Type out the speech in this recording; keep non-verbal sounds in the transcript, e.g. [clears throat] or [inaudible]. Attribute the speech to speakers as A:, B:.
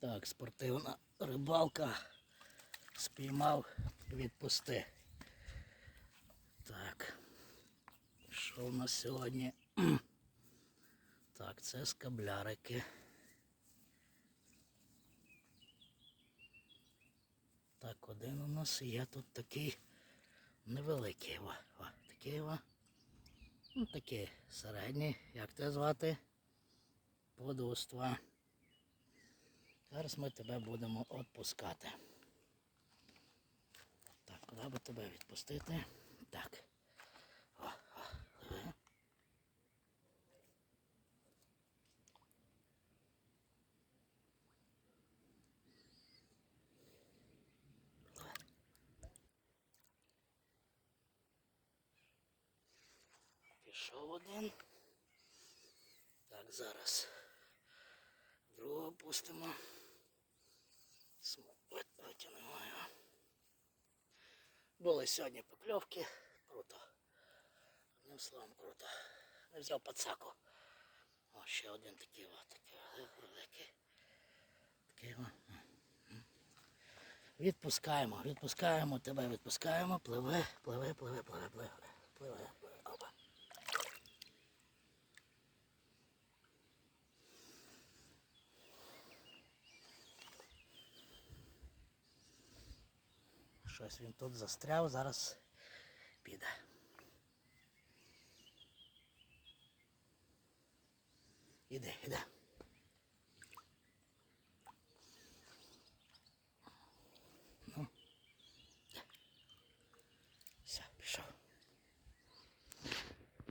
A: Так, спортивна рибалка. Спіймав, відпусти. Так. Що в нас сьогодні? [clears throat] Так, це скаблярики. Так, один у нас є тут такий невеликий. О, о, такий о. Ну, такий середній. Як тебе звати? Подуства. Зараз ми тебе будемо відпускати. Так, куди би тебе відпустити? Так. О, о. Пішов один. Так, зараз другого пустимо. От- його. Були сьогодні покльовки. Круто. Одним словом круто. Не взяв пацаку. О, ще один такий о, такий великий. Такий о. Відпускаємо, відпускаємо тебе, відпускаємо, пливи, пливи, Щось він тут застряв, зараз піде. Іде, іде. Ну. Все, пішов.